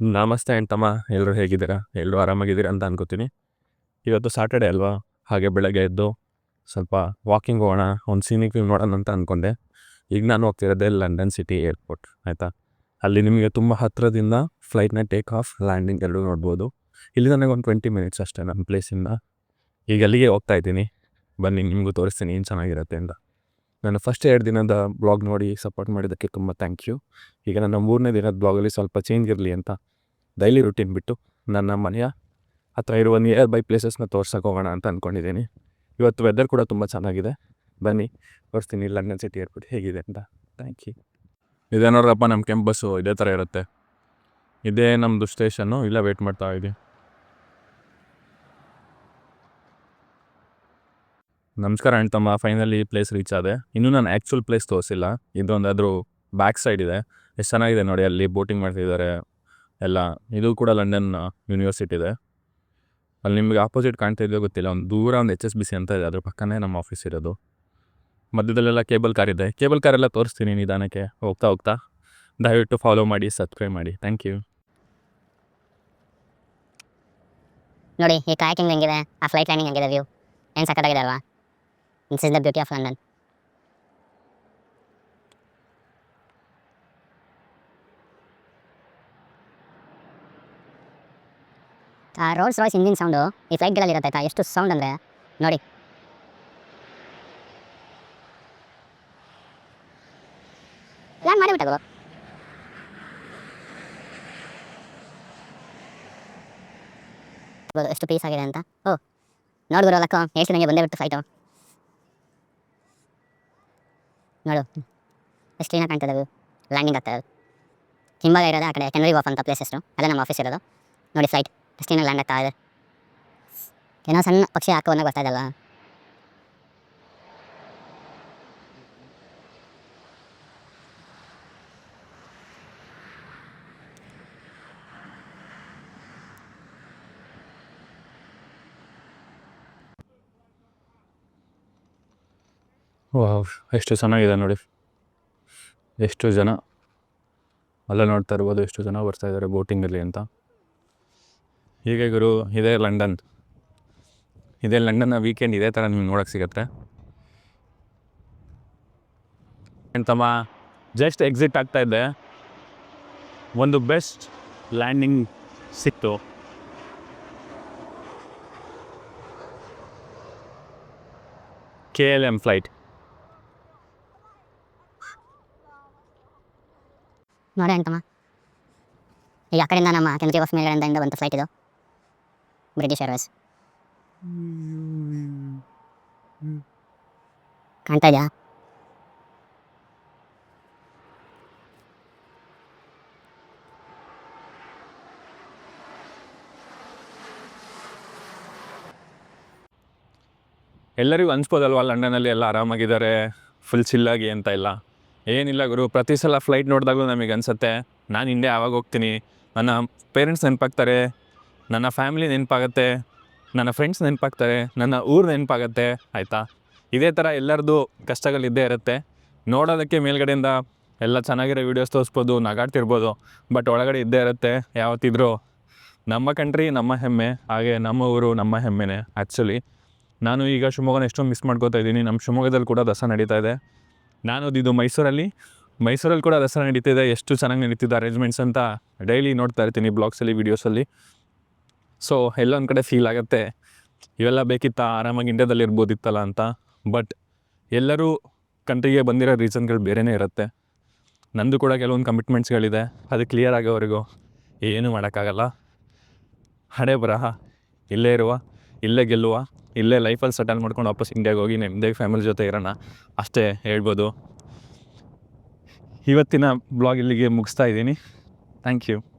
ನಮಸ್ತೆ ತಮ್ಮ ಎಲ್ಲರೂ ಹೇಗಿದ್ದೀರಾ? ಎಲ್ಲರೂ ಆರಾಮಾಗಿದ್ದೀರಾ ಅಂತ ಅನ್ಕೋತೀನಿ. ಇವತ್ತು ಸಾಟರ್ಡೆ ಅಲ್ವಾ? ಹಾಗೆ ಬೆಳಗ್ಗೆ ಎದ್ದು ಸ್ವಲ್ಪ ವಾಕಿಂಗ್ ಹೋಗೋಣ, ಒಂದು ಸೀನಿಕ್ ವ್ಯೂ ನೋಡೋಣ ಅಂತ ಅಂದ್ಕೊಂಡೆ ಈಗ ನಾನು ಹೋಗ್ತಿರೋದೇ ಲಂಡನ್ ಸಿಟಿ ಏರ್ಪೋರ್ಟ್ ಆಯಿತಾ? ಅಲ್ಲಿ ನಿಮಗೆ ತುಂಬ ಹತ್ತಿರದಿಂದ ಫ್ಲೈಟ್ನ ಟೇಕ್ ಆಫ್ ಲ್ಯಾಂಡಿಂಗ್ ಎರಡೂ ನೋಡ್ಬೋದು. ಇಲ್ಲಿ ನನಗೆ ಒಂದು ಟ್ವೆಂಟಿ ಮಿನಿಟ್ಸ್ ಅಷ್ಟೇ ನಮ್ಮ ಪ್ಲೇಸಿಂದ ಈಗ ಅಲ್ಲಿಗೆ ಹೋಗ್ತಾ ಇದ್ದೀನಿ. ಬನ್ನಿ, ನಿಮಗೂ ತೋರಿಸ್ತೀನಿ ಏನು ಚೆನ್ನಾಗಿರುತ್ತೆ ಅಂತ. ನಾನು ಫಸ್ಟ್ ಎರಡು ದಿನದ ಬ್ಲಾಗ್ ನೋಡಿ ಸಪೋರ್ಟ್ ಮಾಡಿದ್ದಕ್ಕೆ ತುಂಬ ಥ್ಯಾಂಕ್ ಯು ಈಗ ನನ್ನ ಮೂರನೇ ದಿನದ ಬ್ಲಾಗಲ್ಲಿ ಸ್ವಲ್ಪ ಚೇಂಜ್ ಇರಲಿ ಅಂತ ಡೈಲಿ ರುಟೀನ್ ಬಿಟ್ಟು ನನ್ನ ಮನೆಯ ಹತ್ರ ಇರುವ ನಿಯರ್ ಬೈ ಪ್ಲೇಸಸ್ನ ತೋರ್ಸೋಕೆ ಹೋಗೋಣ ಅಂತ ಅಂದ್ಕೊಂಡಿದ್ದೀನಿ ಇವತ್ತು ವೆದರ್ ಕೂಡ ತುಂಬ ಚೆನ್ನಾಗಿದೆ. ಬನ್ನಿ, ತೋರಿಸ್ತೀನಿ ಲಂಡನ್ ಸಿಟಿ ಏರ್ಪೋರ್ಟ್ ಹೇಗಿದೆ ಅಂತ. ಥ್ಯಾಂಕ್ ಯು ಇದೇ ನೋಡ್ರಪ್ಪ ನಮ್ಮ ಕ್ಯಾಂಪಸ್ಸು ಇದೇ ಥರ ಇರುತ್ತೆ. ಇದೇ ನಮ್ಮದು ಸ್ಟೇಷನ್ನು ಇಲ್ಲ ವೇಟ್ ಮಾಡ್ತಾ ಇದ್ದೀವಿ. ನಮಸ್ಕಾರ ಅಣ್ತಮ್ಮ ಫೈನಲಿ ಪ್ಲೇಸ್ ರೀಚ್ ಆದೆ. ಇನ್ನೂ ನಾನು ಆ್ಯಕ್ಚುಲ್ ಪ್ಲೇಸ್ ತೋರಿಸಿಲ್ಲ. ಇದೊಂದಾದರೂ ಬ್ಯಾಕ್ ಸೈಡ್ ಇದೆ. ಎಷ್ಟು ಚೆನ್ನಾಗಿದೆ ನೋಡಿ, ಅಲ್ಲಿ ಬೋಟಿಂಗ್ ಮಾಡ್ತಿದ್ದಾರೆ. ಎಲ್ಲ, ಇದು ಕೂಡ ಲಂಡನ್ ಯೂನಿವರ್ಸಿಟಿ ಇದೆ. ಅಲ್ಲಿ ನಿಮಗೆ ಆಪೋಸಿಟ್ ಕಾಣ್ತಾ ಇದೆಯೋ ಗೊತ್ತಿಲ್ಲ, ಒಂದು ದೂರ ಒಂದು ಎಚ್ ಎಸ್ ಬಿ ಸಿ ಅಂತ ಇದೆ, ಅದ್ರ ಪಕ್ಕನೇ ನಮ್ಮ ಆಫೀಸ್ ಇರೋದು. ಮಧ್ಯದಲ್ಲೆಲ್ಲ ಕೇಬಲ್ ಕಾರ್ ಇದೆ. ಕೇಬಲ್ ಕಾರೆಲ್ಲ ತೋರಿಸ್ತೀನಿ ನಿಧಾನಕ್ಕೆ. ಹೋಗ್ತಾ ಹೋಗ್ತಾ, ದಯವಿಟ್ಟು ಫಾಲೋ ಮಾಡಿ ಸಬ್ಸ್ಕ್ರೈಬ್ ಮಾಡಿ. ಥ್ಯಾಂಕ್ ಯು ನೋಡಿ, ಈ ಕಾಯಕಿಂಗ್ ಹೆಂಗಿದೆ, ಆ ಫ್ಲೈಟ್ ಲ್ಯಾಂಡಿಂಗ್ ಹೆಂಗಿದೆ ವ್ಯೂ ಏನು ಸಕ್ಕತ್ತಾಗಿದೆ ಅಲ್ವಾ? This the beauty of London ಆ ರೋಲ್ಸ್ ರಾಯ್ಸ್ ಇಂಜಿನ್ ಸೌಂಡು ಈ ಫ್ಲೈಟ್ಗಳಲ್ಲಿ ಇರುತ್ತೆ ಆಯ್ತಾ? ಎಷ್ಟು ಸೌಂಡ್ ಅಂದರೆ? ನೋಡಿ. ಲ್ಯಾನ್ ಮಾಡಿಬಿಟ್ಟು ಎಷ್ಟು ಪೀಸ್ ಆಗಿದೆ ಅಂತ? ಓ ನೋಡಿದ್ರು ಲಕ್ಕ ಎಷ್ಟು ನನಗೆ ಬಂದೇ ಬಿಟ್ಟು ಫ್ಲೈಟು ನೋಡು. ಎಷ್ಟು ಕ್ಲೀನಾಗಿ ಕಾಣ್ತದೆ ಲ್ಯಾಂಡಿಂಗ್ ಆಗ್ತದೆ ಹಿಂಭಾಗ ಇರೋದು ಆ ಕಡೆ ಕೆನರಿ ವಾಫ್ ಅಂತ ಪ್ಲೇಸ್ ಹೆಸರು ಅಲ್ಲೇ ನಮ್ಮ ಆಫೀಸ್ ಇರೋದು. ನೋಡಿ ಫ್ಲೈಟ್ ಕ್ಲೀನಾಗಿ ಲ್ಯಾಂಡ್ ಆಗ್ತಾ ಇದೆ ಏನೋ ಸಣ್ಣ ಪಕ್ಷಿ ಹಾಕೋವಾಗ ಬರ್ತಾ ಇದೆಲ್ಲ ಎಷ್ಟು ಚೆನ್ನಾಗಿದೆ ನೋಡಿ. ಎಷ್ಟು ಜನ. ಅಲ್ಲ ನೋಡ್ತಾ ಇರ್ಬೋದು, ಎಷ್ಟು ಜನ ಬರ್ತಾ ಇದ್ದಾರೆ ಬೋಟಿಂಗಲ್ಲಿ ಅಂತ. ಹೀಗೆ ಗುರು, ಇದೇ ಲಂಡನ್. ಇದೇ ಲಂಡನ್ನ ವೀಕೆಂಡ್ ಇದೇ ಥರ ನಿಮ್ಗೆ ಸಿಗುತ್ತೆ. ಸಿಗತ್ತೆ ತಮ್ಮ ಜಸ್ಟ್ ಎಕ್ಸಿಟ್ ಆಗ್ತಾ ಇದ್ದೆ. ಒಂದು ಬೆಸ್ಟ್ ಲ್ಯಾಂಡಿಂಗ್ ಸಿಕ್ತು. ಕೆ ಎಲ್ ಎಂ ಫ್ಲೈಟ್ ನೋಡಿ ಅಂತಮ್ಮ ಈಗ ಆ ಕಡೆಯಿಂದ ನಮ್ಮ ಕೆನರಿ ಬಸ್ ಮೇಲೆ ಬಂತು ಫ್ಲೈಟ್ ಇದು. ಬ್ರಿಟಿಷ್ ಏರ್ವೇಸ್ ಕಾಣ್ತಾ ಇದೆಯಾ? ಎಲ್ಲರಿಗೂ ಅನ್ಸ್ಬೋದಲ್ವಾ ಲಂಡನಲ್ಲಿ ಎಲ್ಲ ಆರಾಮಾಗಿದ್ದಾರೆ ಫುಲ್ ಚಿಲ್ಲಾಗಿ ಅಂತ ಇಲ್ಲ? ಏನಿಲ್ಲ ಗುರು ಪ್ರತಿ ಸಲ ಫ್ಲೈಟ್ ನೋಡಿದಾಗಲೂ ನಮಗೆ ಅನಿಸುತ್ತೆ ನಾನು ಇಂಡಿಯಾ ಯಾವಾಗ ಹೋಗ್ತೀನಿ? ನನ್ನ ಪೇರೆಂಟ್ಸ್ ನೆನಪಾಗ್ತಾರೆ ನನ್ನ ಫ್ಯಾಮಿಲಿ ನೆನಪಾಗತ್ತೆ, ನನ್ನ ಫ್ರೆಂಡ್ಸ್ ನೆನಪಾಗ್ತಾರೆ, ನನ್ನ ಊರು ನೆನಪಾಗತ್ತೆ, ಆಯಿತಾ? ಇದೇ ಥರ ಎಲ್ಲರದ್ದು ಕಷ್ಟಗಳಿದ್ದೇ ಇರುತ್ತೆ. ನೋಡೋದಕ್ಕೆ ಮೇಲ್ಗಡೆಯಿಂದ ಎಲ್ಲ ಚೆನ್ನಾಗಿರೋ ವೀಡಿಯೋಸ್ ತೋರಿಸ್ಬೋದು, ನಗಾಡ್ತಿರ್ಬೋದು ಬಟ್ ಒಳಗಡೆ ಇದ್ದೇ ಇರುತ್ತೆ, ಯಾವತ್ತಿದ್ರೂ. ನಮ್ಮ ಕಂಟ್ರಿ ನಮ್ಮ ಹೆಮ್ಮೆ, ಹಾಗೆ ನಮ್ಮ ಊರು ನಮ್ಮ ಹೆಮ್ಮೆನೇ ಆ್ಯಕ್ಚುಲಿ ನಾನು ಈಗ ಶಿವಮೊಗ್ಗನ ಎಷ್ಟೊಂದು ಮಿಸ್ ಮಾಡ್ಕೋತಾ ಇದ್ದೀನಿ, ನಮ್ಮ ಶಿವಮೊಗ್ಗದಲ್ಲಿ ಕೂಡ ದಸರಾ ನಡೀತಾ ಇದೆ. ನಾನು ಇದು ಮೈಸೂರಲ್ಲಿ. ಮೈಸೂರಲ್ಲಿ ಕೂಡ ದಸರಾ ನಡೀತಿದೆ ಎಷ್ಟು ಚೆನ್ನಾಗಿ ನಡೀತಿದೆ ಅರೇಂಜ್ಮೆಂಟ್ಸ್ ಅಂತ ಡೈಲಿ ನೋಡ್ತಾ ಇರ್ತೀನಿ ಬ್ಲಾಗ್ಸಲ್ಲಿ ವೀಡಿಯೋಸಲ್ಲಿ ಸೊ ಎಲ್ಲೊಂದು ಕಡೆ ಫೀಲ್ ಆಗುತ್ತೆ. ಇವೆಲ್ಲ ಬೇಕಿತ್ತಾ? ಆರಾಮಾಗಿ ಇಂಡ್ಯಾದಲ್ಲಿ ಇರ್ಬೋದಿತ್ತಲ್ಲ ಅಂತ. ಬಟ್ ಎಲ್ಲರೂ ಕಂಟ್ರಿಗೆ ಬಂದಿರೋ ರೀಸನ್ಗಳು ಬೇರೆಯೇ ಇರುತ್ತೆ. ನಂದು ಕೂಡ ಕೆಲವೊಂದು ಕಮಿಟ್ಮೆಂಟ್ಸ್ಗಳಿದೆ ಅದು ಕ್ಲಿಯರ್ ಆಗೋವರೆಗೂ ಏನೂ ಮಾಡೋಕ್ಕಾಗಲ್ಲ. ಹಣೆ ಬರಹ. ಇಲ್ಲೇ ಇರುವ, ಇಲ್ಲೇ ಗೆಲ್ಲುವ, ಇಲ್ಲೇ ಲೈಫಲ್ಲಿ ಸೆಟಲ್ ಮಾಡ್ಕೊಂಡು ವಾಪಸ್ ಇಂಡಿಯಾಗೆ ಹೋಗಿ ನೆಮ್ಮದಿ ಫ್ಯಾಮಿಲಿ ಜೊತೆ ಇರೋಣ. ಅಷ್ಟೇ ಹೇಳ್ಬೋದು. ಇವತ್ತಿನ ಬ್ಲಾಗ್ ಇಲ್ಲಿಗೆ ಮುಗಿಸ್ತಾ ಇದ್ದೀನಿ. Thank you